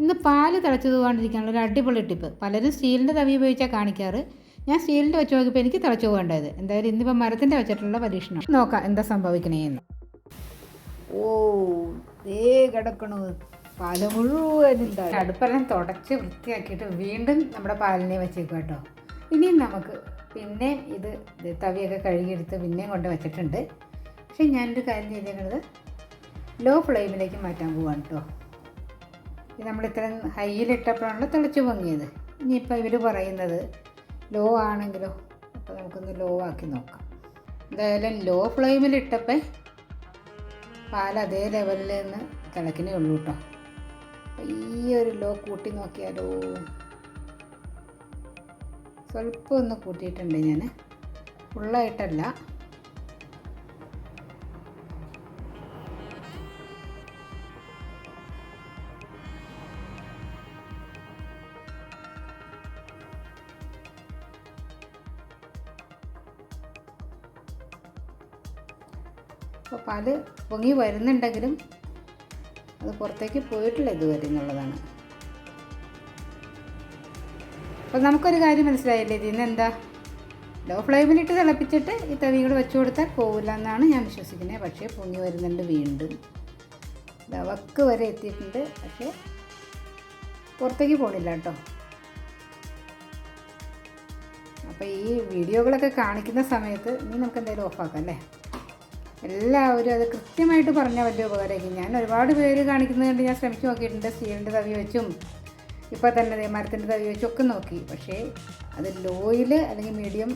ഇന്ന് പാൽ തിളച്ചത് പോകാണ്ടിരിക്കാനുള്ള ഒരു അടിപൊളി ടിപ്പ്. പലരും സ്റ്റീലിന്റെ തവി ഉപയോഗിച്ചാൽ കാണിക്കാറ്. ഞാൻ സ്റ്റീലിന്റെ വെച്ച് നോക്കിയപ്പോൾ എനിക്ക് തിളച്ച് പോകേണ്ടത്. എന്തായാലും ഇന്നിപ്പോൾ മരത്തിന്റെ വെച്ചിട്ടുള്ള പരീക്ഷണം. നോക്കാം എന്താ സംഭവിക്കണേന്ന് ഓ ദേ കിടക്കണു. പാൽ മുഴുവൻ അടുപ്പെല്ലാം തുടച്ച് വൃത്തിയാക്കിയിട്ട് വീണ്ടും നമ്മുടെ പാലിനെ വെച്ചേക്കും കേട്ടോ ഇനിയും നമുക്ക് പിന്നെ ഇത് തവിയൊക്കെ കഴുകിയെടുത്ത് പിന്നെയും കൊണ്ട് വെച്ചിട്ടുണ്ട്. പക്ഷേ ഞാനൊരു കാര്യം ചെയ്തേക്കുന്നത് ലോ ഫ്ലെയിമിലേക്ക് മാറ്റാൻ പോവാണ് കേട്ടോ ഇത് നമ്മൾ ഇത്രയും ഹൈയിലിട്ടപ്പോഴാണല്ലോ തിളച്ച് പൊങ്ങിയത്. ഇനിയിപ്പോൾ ഇവർ പറയുന്നത് ലോ ആണെങ്കിലോ അപ്പോൾ നമുക്കൊന്ന് ലോ ആക്കി നോക്കാം. എന്തായാലും ലോ ഫ്ലെയിമിലിട്ടപ്പോൾ പാൽ അതേ ലെവലിൽ നിന്ന് തിളക്കിനേ ഉള്ളൂ കേട്ടോ. ഈ ഒരു ലോ കൂട്ടി നോക്കിയാലോ? സ്വല്പം ഒന്ന് കൂട്ടിയിട്ടുണ്ട് ഞാൻ ഫുള്ളായിട്ടല്ല. അപ്പോൾ പാൽ പൊങ്ങി വരുന്നുണ്ടെങ്കിലും അത് പുറത്തേക്ക് പോയിട്ടില്ല ഇതുവരെ എന്നുള്ളതാണ്. അപ്പോൾ നമുക്കൊരു കാര്യം മനസ്സിലായില്ലേ? ഇതിന് എന്താ ലോ ഫ്ലെയിമിലിട്ട് തിളപ്പിച്ചിട്ട് ഈ തവി കൂടെ വെച്ചു കൊടുത്താൽ പോവില്ല എന്നാണ് ഞാൻ വിശ്വസിക്കുന്നത്. പക്ഷേ പൊങ്ങി വരുന്നുണ്ട് വീണ്ടും. ലവക്ക് വരെ എത്തിയിട്ടുണ്ട്. പക്ഷേ പുറത്തേക്ക് പോണില്ല കേട്ടോ. അപ്പോൾ ഈ വീഡിയോകളൊക്കെ കാണിക്കുന്ന സമയത്ത് നീ നമുക്ക് എന്തായാലും ഓഫാക്കാം അല്ലേ? എല്ലാവരും അത് കൃത്യമായിട്ട് പറഞ്ഞാൽ വലിയ ഉപകാരമായിരിക്കും. ഞാൻ ഒരുപാട് പേര് കാണിക്കുന്നത് കണ്ട് ഞാൻ ശ്രമിച്ചു നോക്കിയിട്ടുണ്ട്. സ്റ്റീലിന്റെ തവി വെച്ചും ഇപ്പോൾ തന്നെ മരത്തിന്റെ തവി വെച്ചും ഒക്കെ നോക്കി. പക്ഷേ അത് ലോയിൽ അല്ലെങ്കിൽ മീഡിയം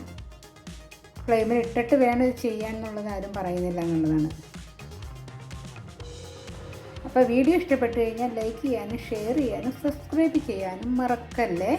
ഫ്ലെയിമിൽ ഇട്ടിട്ട് വേണം ഇത് ചെയ്യാൻ എന്നുള്ളത് ആരും പറയുന്നില്ല എന്നുള്ളതാണ്. അപ്പോൾ വീഡിയോ ഇഷ്ടപ്പെട്ടു കഴിഞ്ഞാൽ ലൈക്ക് ചെയ്യാനും ഷെയർ ചെയ്യാനും സബ്സ്ക്രൈബ് ചെയ്യാനും മറക്കല്ലേ?